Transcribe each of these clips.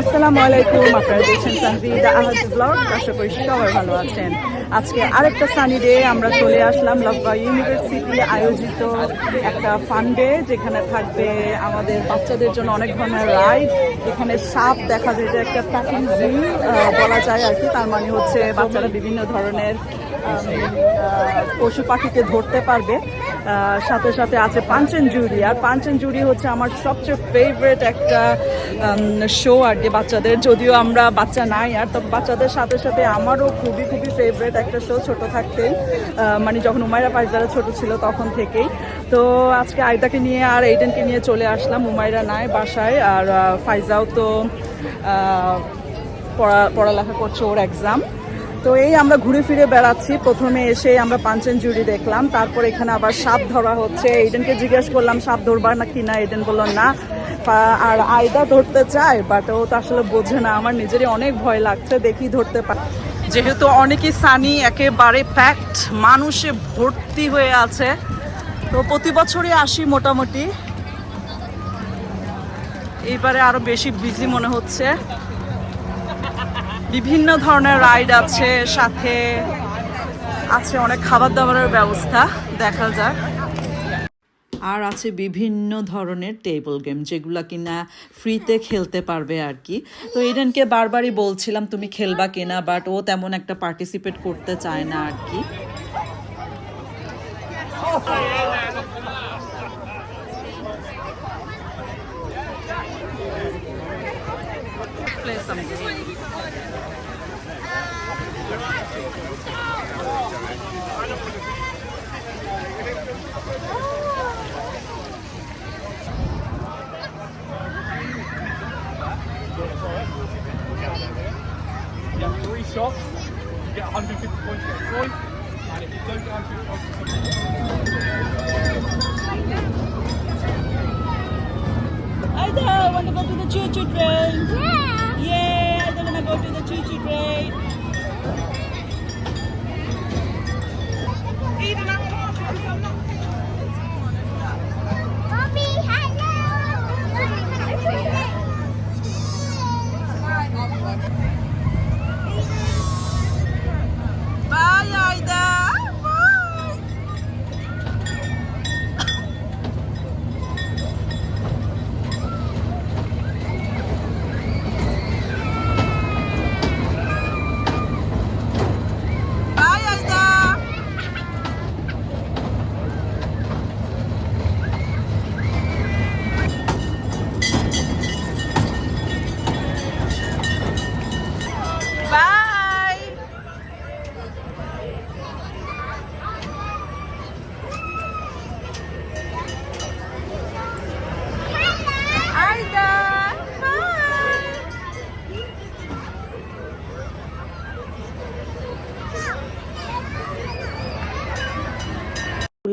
আসসালামু আলাইকুম, আপনারা দেখছেন সানজিদা আহাজ ব্লগ আশা করি সবাই ভালো আছেন। আজকে আরেকটা সানি ডে আমরা চলে আসলাম লাভবা ইউনিভার্সিটি আয়োজিত একটা ফান্ডে যেখানে থাকবে আমাদের বাচ্চাদের জন্য অনেক ধরনের রাইড এখানে সাপ দেখা যায় যে একটা প্যাকিং জু বলা যায় আর কি। তার মানে হচ্ছে বাচ্চারা বিভিন্ন ধরনের পশু পাখিকে ধরতে পারবে। সাথে সাথে আছে পাঞ্চেন জুরি আর পাঞ্চেন জুরি হচ্ছে আমার সবচেয়ে ফেভারেট একটা শো আর কি বাচ্চাদের। যদিও আমরা বাচ্চা নাই আর, তবে বাচ্চাদের সাথে সাথে আমারও খুবই খুবই ফেভারিট একটা শো ছোট থাকতেই। মানে যখন উমাইরা পাইজারা ছোট ছিল তখন থেকেই। তো আজকে আয়দাকে নিয়ে আর এইডেনকে নিয়ে চলে আসলাম। উমাইরা নাই বাসায় আর ফাইজাও তো পড়া, পড়ালেখা করছে ওর এক্সাম তো এই আমরা ঘুরে ফিরে বেড়াচ্ছি। প্রথমে এসে আমরা পাঞ্চেন জুড়ি দেখলাম। তারপর এখানে আবার সাপ ধরা হচ্ছে। এডেনকে জিজ্ঞেস করলাম, সাপ ধরবার না কি না? এডেন বলল, না। আর আয়দা ধরতে চায় বাট ও তো আসলে বোঝে না। আমার নিজেরই অনেক ভয় লাগছে, দেখি ধরতে পার যেহেতু অনেকই সানি একেবারে প্যাকড মানুষে ভর্তি হয়ে আছে। তো প্রতি বছরই আসি মোটামুটি। এইবারে আরও বেশি বিজি মনে হচ্ছে। বিভিন্ন ধরনের রাইড আছে, সাথে আছে অনেক খাবার দাবারের ব্যবস্থা, দেখা যাক। আর আছে বিভিন্ন ধরনের টেবিল গেম যেগুলো কিনা ফ্রিতে খেলতে পারবে আর কি। তো এডেনকে বারবারই বলছিলাম, তুমি খেলবা কিনা? বাট ও তেমন একটা পার্টিসিপেট করতে চায় না আর কি। Play some you get 150 points for a and if you don't get 150 points, Aida, want to go to the choo-choo train? Yeah. Yay, Aida wanna go to the choo-choo train. Mommy,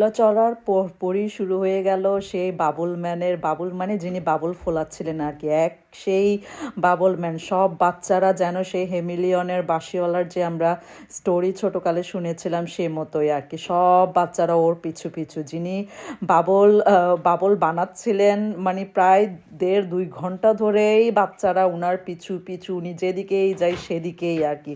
তুলা চড়ার পরই শুরু হয়ে গেল সেই বাবুল ম্যানের, বাবুল মানে যিনি বাবুল ফোলাচ্ছিলেন আর কি, এক সেই বাবুল ম্যান। সব বাচ্চারা যেন সেই হেমিলিয়নের বাসিওয়ালার যে আমরা স্টোরি ছোটকালে শুনেছিলাম সে মতোই আর কি। সব বাচ্চারা ওর পিছু পিছু। যিনি বাবল বাবল বানাচ্ছিলেন মানে প্রায় দেড় দুই ঘণ্টা ধরেই বাচ্চারা উনার পিছু পিছু, উনি যেদিকেই যাই সেদিকেই আর কি।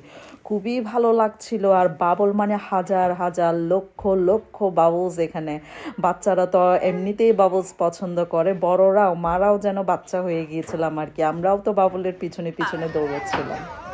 খুবই ভালো লাগছিল। আর বাবল মানে হাজার হাজার লক্ষ লক্ষ বাবলস এখানে। বাচ্চারা তো এমনিতেই বাবলস পছন্দ করে, বড়রাও, মারাও যেন বাচ্চা হয়ে গিয়েছিলাম আর কি। আমরাও তো বাবলের পিছনে পিছনে দৌড়চ্ছিলাম।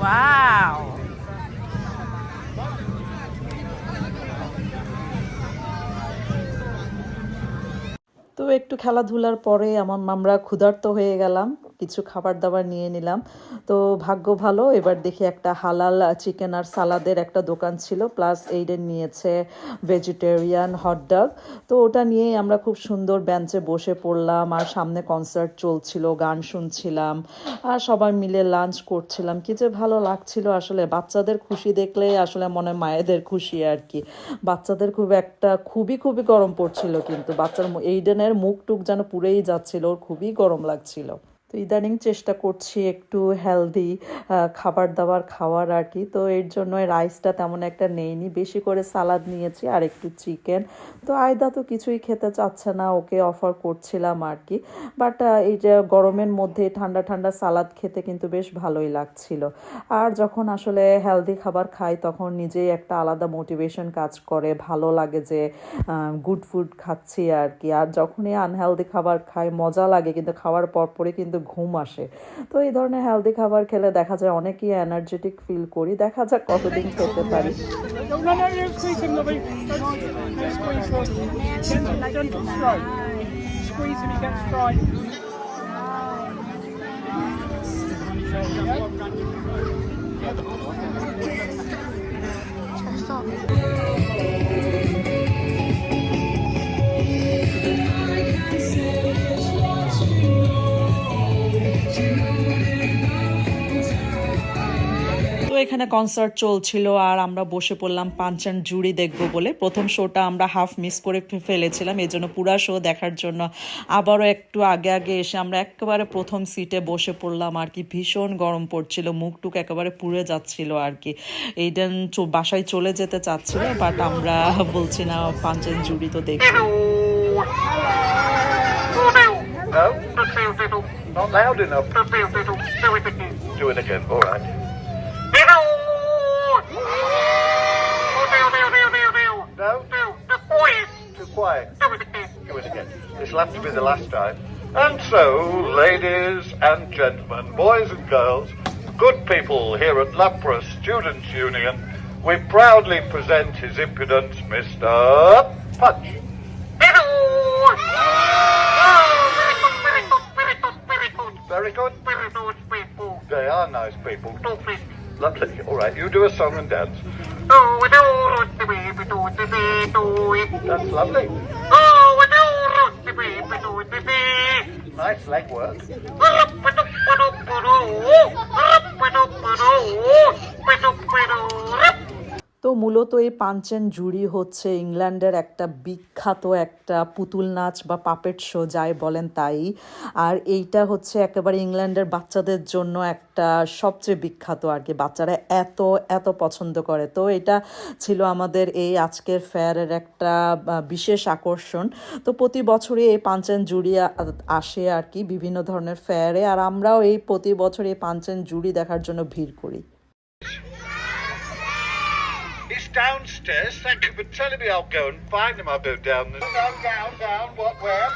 ওয়াও তো একটু খেলাধুলার পরে আমার আমরা ক্ষুধার্ত হয়ে গেলাম। কিছু খাবার দাবার নিয়ে নিলাম। তো ভাগ্য ভালো, এবার দেখি একটা হালাল চিকেন আর সালাদের একটা দোকান ছিল, প্লাস এইডেন নিয়েছে ভেজিটেরিয়ান হটডগ তো ওটা নিয়েই আমরা খুব সুন্দর বেঞ্চে বসে পড়লাম, আর সামনে কনসার্ট চলছিল, গান শুনছিলাম, আর সবাই মিলে লাঞ্চ করছিলাম। কি যে ভালো লাগছিল আসলে, বাচ্চাদের খুশি দেখলে আসলে মনে মায়েদের খুশি আর কি। বাচ্চাদের খুব একটা, খুবই খুবই গরম পড়ছিল কিন্তু, বাচ্চার এইডেনের মুখ টুক যেন পুড়েই যাচ্ছিল, ওর খুবই গরম লাগছিল। তো ইদানিং চেষ্টা করছি একটু হেলদি খাবার দাবার খাওয়ার আর কি। তো এর জন্য রাইসটা তেমন একটা নেইনি। বেশি করে সালাদ নিয়েছি আর একটু চিকেন তো আয়দা তো কিছুই খেতে চাচ্ছে না, ওকে অফার করছিলাম আর কি। বাট এই যে গরমের মধ্যে ঠান্ডা ঠান্ডা সালাদ খেতে কিন্তু বেশ ভালোই লাগছিল। আর যখন আসলে হেলদি খাবার খাই, তখন নিজেই একটা আলাদা মোটিভেশন কাজ করে। ভালো লাগে যে গুড ফুড খাচ্ছি আর কি। আর যখনই আনহেলদি খাবার খাই, মজা লাগে। কিন্তু খাওয়ার পর পরে কিন্তু ঘুম আসে। তো এই ধরনের হেলদি খাবার খেলে দেখা যায় অনেকই এনার্জেটিক ফিল করি। দেখা যাক কতদিন খেতে পারি। No, এখানে কনসার্ট চলছিল আর আমরা বসে পড়লাম পাঞ্চান জুড়ি দেখব বলে। প্রথম শোটা আমরা হাফ মিস করে ফেলেছিলাম এই জন্য পুরা শো দেখার জন্য। আবারও একটু আগে আগে এসে আমরা একেবারে প্রথম সিটে বসে পড়লাম আর কি। ভীষণ গরম পড়ছিল মুখ টুক একেবারে পুড়ে যাচ্ছিল আর কি। এইডেন চ- বাসায় চলে যেতে চাচ্ছিল বাট আমরা বলছি না পাঞ্চান জুড়ি তো দেখি No? Not loud enough. Do it again, all right. No? Too quiet. Do it again. This will have to be the last time. And so, ladies and gentlemen, boys and girls, good people here at Lapra Students' Union, we proudly present His Impudence, Mr. Punch. Very good. They are nice people. Lovely. All right, you do a song and dance. That's lovely. Nice leg work. তো মূলত এই পাঞ্চেন জুড়ি হচ্ছে ইংল্যান্ডের একটা বিখ্যাত একটা পুতুল নাচ বা পাপেট শো, যাই বলেন তাই। আর এইটা হচ্ছে একেবারে ইংল্যান্ডের বাচ্চাদের জন্য একটা সবচেয়ে বিখ্যাত আর কি, বাচ্চারা এত এত পছন্দ করে। তো এটা ছিল আমাদের এই আজকের ফেয়ারের একটা বিশেষ আকর্ষণ। তো প্রতি বছরই এই পাঞ্চেন জুড়ি আসে আর কি বিভিন্ন ধরনের ফেয়ারে। আর আমরাও এই প্রতি বছর এই পাঞ্চেন জুড়ি দেখার জন্য ভিড় করি। Downstairs. Thank you for telling me. I'll go and find him. I'll go down the. Down, down, down. What, where?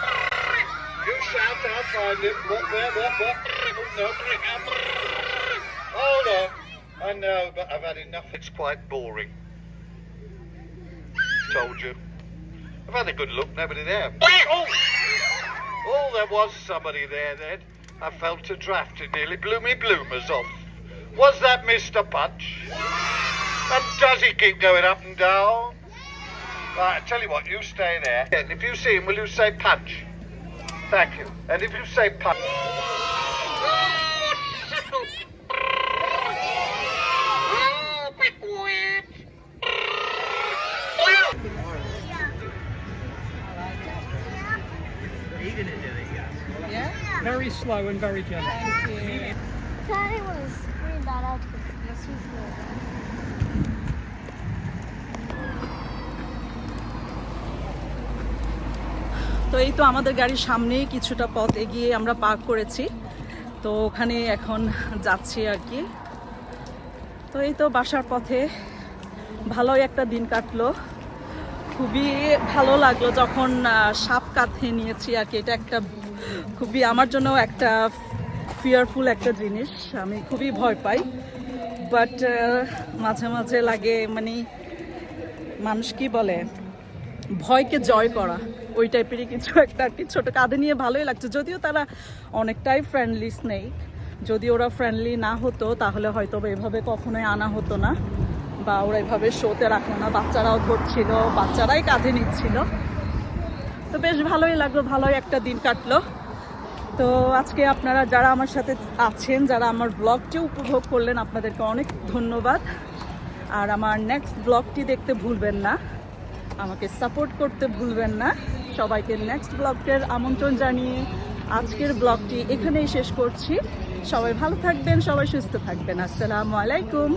You shout, I'll find him. What, where, what, what? No. Hold on. I know, but I've had enough. It's quite boring. Told you. I've had a good look. Nobody there. Oh! Oh, there was somebody there then. I felt a draft. It nearly blew me bloomers off. Was that Mr. Punch? And does he keep going up and down? Right, I tell you what, you stay there. And if you see him, will you say punch? Thank you. And if you say punch. Very slow and very gentle. Daddy was scream out because he's তো এই তো আমাদের গাড়ির সামনেই কিছুটা পথ এগিয়ে আমরা পার্ক করেছি। তো ওখানে এখন যাচ্ছি আর কি। তো এই তো বাসার পথে ভালোই একটা দিন কাটলো। খুবই ভালো লাগল যখন সাপ কাঁধে নিয়েছি আর কি। এটা একটা খুবই আমার জন্য একটা ফিয়ারফুল একটা জিনিস। আমি খুবই ভয় পাই। বাট মাঝে মাঝে লাগে মানে মানুষ কি বলে, ভয়কে জয় করা। ওই টাইপেরই কিছু একটা আর কি। ছোটো কাঁধে নিয়ে ভালোই লাগছে। যদিও তারা অনেকটাই ফ্রেন্ডলি স্নেক যদি ওরা ফ্রেন্ডলি না হতো, তাহলে হয়তো এভাবে কখনোই আনা হতো না। বা ওরা এভাবে শোতে রাখল না। বাচ্চারাও ধরছিল, বাচ্চারাই কাঁধে নিচ্ছিল। তো বেশ ভালোই লাগল, ভালোই একটা দিন কাটলো। তো আজকে আপনারা যারা আমার সাথে আছেন, যারা আমার ব্লগটি উপভোগ করলেন, আপনাদেরকে অনেক ধন্যবাদ। আর আমার নেক্সট ব্লগটি দেখতে ভুলবেন না। আমাকে সাপোর্ট করতে ভুলবেন না। সবাইকে নেক্সট ব্লগের আমন্ত্রণ জানিয়ে আজকের ব্লগটি এখানেই শেষ করছি। সবাই ভালো থাকবেন, সবাই সুস্থ থাকবেন। আসসালামু আলাইকুম।